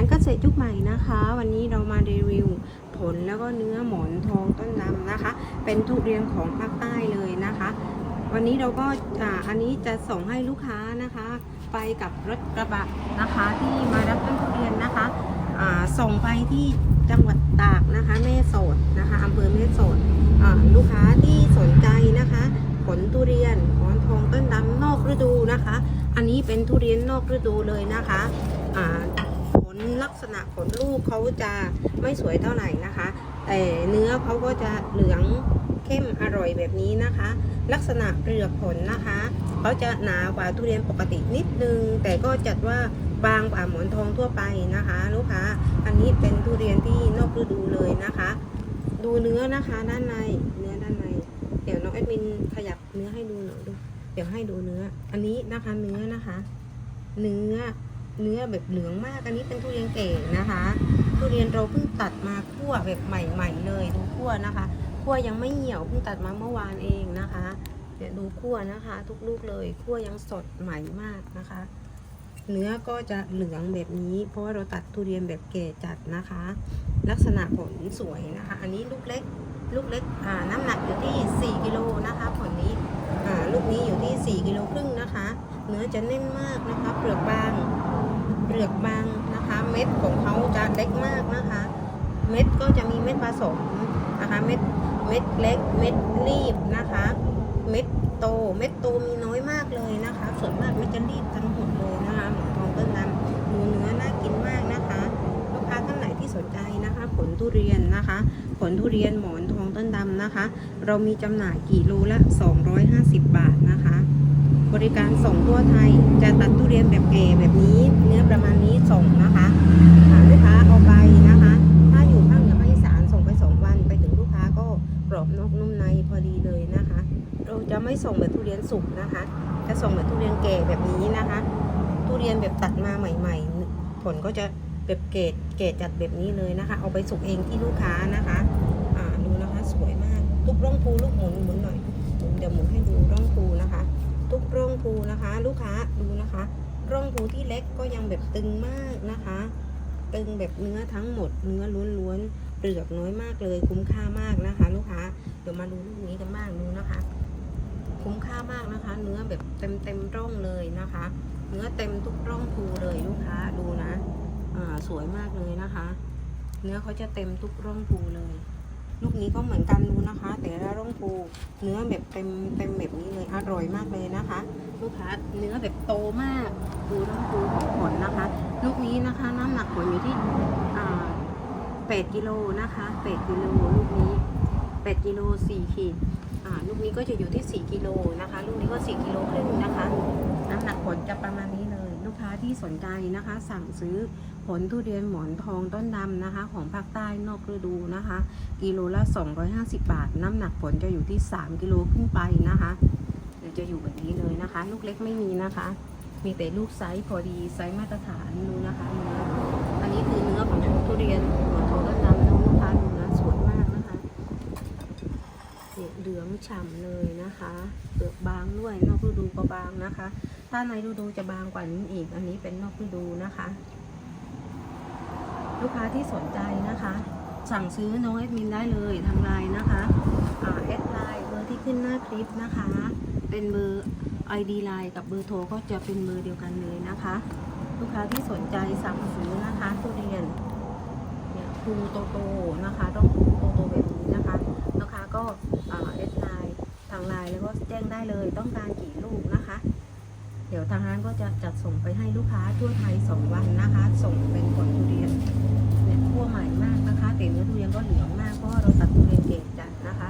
ารเกษตรยุคใหม่นะคะ วันนี้เรามารีวิวผลแล้วก็เนื้อหมอนทองต้นดำนะคะ เป็นทุเรียนของภาคใต้เลยนะคะ วันนี้เราก็อ่าอันนี้จะส่งให้ลูกค้านะคะ ไปกับรถกระบะนะคะที่มารับต้นทุเรียนนะคะอ่าส่งไปที่จังหวัดตากนะคะแม่โสดนะคะอำเภอแม่โสดอ่าลูกค้าที่สนใจนะคะ ผลทุเรียนหมอนทองต้นดำนอกฤดูนะคะ อันนี้เป็นทุเรียนนอกฤดูเลยนะคะอ่า ลักษณะผลลูกเขาจะไม่สวยเท่าไหร่นะคะแต่เนื้อเขาก็จะเหลืองเข้มอร่อยแบบนี้นะคะ ลักษณะเปลือกผลนะคะเขาจะหนากว่าทุเรียนปกตินิดนึง แต่ก็จัดว่าบางกว่าหมอนทองทั่วไปนะคะ ลูกค้าอันนี้เป็นทุเรียนที่นอกฤดูเลยนะคะ ดูเนื้อนะคะด้านในเนื้อด้านใน เดี๋ยวน้องแอดมินขยับเนื้อให้ดูหน่อยดูเดี๋ยวให้ดูเนื้อ อันนี้นะคะเนื้อนะคะ เนื้อ เนื้อแบบเหลืองมาก อันนี้เป็นทุเรียนเก่งนะคะ ทุเรียนเราเพิ่งตัดมาคั่วแบบใหม่ๆเลยดูคั่วนะคะคั่วยังไม่เหี่ยวเพิ่งตัดมาเมื่อวานเองนะคะเดี๋ยวดูคั่วนะคะ ทุกลูกเลยคั่วยังสดใหม่มากนะคะ เนื้อก็จะเหลืองแบบนี้ เพราะว่าเราตัดทุเรียนแบบแก่จัดนะคะ ลักษณะผลสวยนะคะ อันนี้ลูกเล็กลูกเล็กอ่าน้ำหนักอยู่ที่ 4 กิโลนะคะผลนี้อ่าลูกนี้อยู่ที่ 4กิโลครึ่งนะคะ เนื้อจะแน่นมากนะคะ เปลือกบาง เปลือกบางนะคะ เม็ดของเขาจะเล็กมากนะคะ เม็ดก็จะมีเม็ดผสมนะคะ เม็ด เม็ดเล็ก เม็ดรีบนะคะ เม็ดโต เม็ดโตมีน้อยมากเลยนะคะ ส่วนมากเม็ดจะรีบทั้งหมดเลยนะคะหมอนทองต้นน้ำดูเนื้อน่ากินมากนะคะ ลูกค้าท่านไหนที่สนใจนะคะ ผลทุเรียนนะคะ ผลทุเรียนหมอนทองต้นดำนะคะ เรามีจำหน่ายกี่โลละ 250 บาทนะคะ บริการส่งทั่วไทย จะตัดทุเรียนแบบแก่แบบนี้ เนื้อประมาณนี้ส่งนะคะอ่าลูกค้าเอาไปนะคะ ถ้าอยู่ภาคเหนือภาคอีสานส่งไป2วันไปถึงลูกค้าก็กรอบนอกนุ่มในพอดีเลยนะคะ เราจะไม่ส่งแบบทุเรียนสุกนะคะ จะส่งแบบทุเรียนแก่แบบนี้นะคะ ทุเรียนแบบตัดมาใหม่ ๆ ผลก็จะแบบเกรดเกรดจัดแบบนี้เลยนะคะ เอาไปสุกเองที่ลูกค้านะคะอ่าดูนะคะสวยมากทุกร่องภูลูกหมุนหมุนหน่อยเดี๋ยวหมุนให้ดูร่องภูนะคะ ทุกร่องภูนะคะ ลูกค้าดูนะคะ ร่องภูที่เล็กก็ยังแบบตึงมากนะคะ ตึงแบบเนื้อทั้งหมด เนื้อล้วนๆเปลือกน้อยมากเลย คุ้มค่ามากนะคะ ลูกค้าเดี๋ยวมาดูลูกนี้กันบ้างดูนะคะ คุ้มค่ามากนะคะ เนื้อแบบเต็มเต็มๆร่องเลยนะคะ เนื้อเต็มทุกร่องภูเลยลูกค้าดูนะอ่าสวยมากเลยนะคะ เนื้อเขาจะเต็มทุกร่องภูเลย ลูกนี้ก็เหมือนกันดูนะคะ แต่ละร่องภูเนื้อแบบเต็มเต็มแบบนี้เลยอร่อยมากเลยนะคะ ลูกค้าเนื้อแบบโตมากดูร่องภูของผลนะคะ ลูกนี้นะคะน้ำหนักผลอยู่ที่อ่า8กิโลนะคะ8กิโลลูกนี้8กิโล4ขีดลูกนี้ก็จะอยู่ที่4กิโลนะคะ ลูกนี้ก็4กิโลครึ่งนะคะ ที่สนใจนะคะ สั่งซื้อผลทุเรียนหมอนทองต้นดำนะคะ ของภาคใต้นอกฤดูนะคะ กิโลละ 250 บาท น้ำหนักผลจะอยู่ที่ 3 กิโลขึ้นไปนะคะเดี๋ยวจะอยู่แบบนี้เลยนะคะ ลูกเล็กไม่มีนะคะ มีแต่ลูกไซส์พอดีไซส์มาตรฐานดูนะคะเนื้ออันนี้คือเนื้อของทุเรียนหมอนทองต้นดำนะลูกค้าดูนะสวยมากนะคะเนี่ยเหลืองฉ่ำเลยนะคะเปลือกบางด้วยนอกฤดูก็บางนะคะ ถ้าในฤดูจะบางกว่านี้อีก อันนี้เป็นนอกฤดูนะคะ ลูกค้าที่สนใจนะคะ สั่งซื้อน้องแอดมินได้เลยทางไลน์นะคะแอดไลน์เบอร์ที่ขึ้นหน้าคลิปนะคะ เป็นเบอร์ ID ไลน์กับเบอร์โทรก็จะเป็นเบอร์เดียวกันเลยนะคะ ลูกค้าที่สนใจสั่งซื้อนะคะทุเรียนเนี่ยภูโตโตนะคะต้องภูโตโตแบบนี้นะคะลูกค้าก็แอดไลน์ทางไลน์แล้วก็แจ้งได้เลยต้องการกี่ลูกนะคะ เดี๋ยวทางร้านก็จะจัดส่งไปให้ลูกค้าทั่วไทย 2 วันนะคะ ส่งเป็นผลทุเรียนเนี่ยคั่วใหม่มากนะคะแต่เนื้อทุเรียนก็เหลืองมากเพราะเราตัดทุเรียนเก่งจัดนะคะ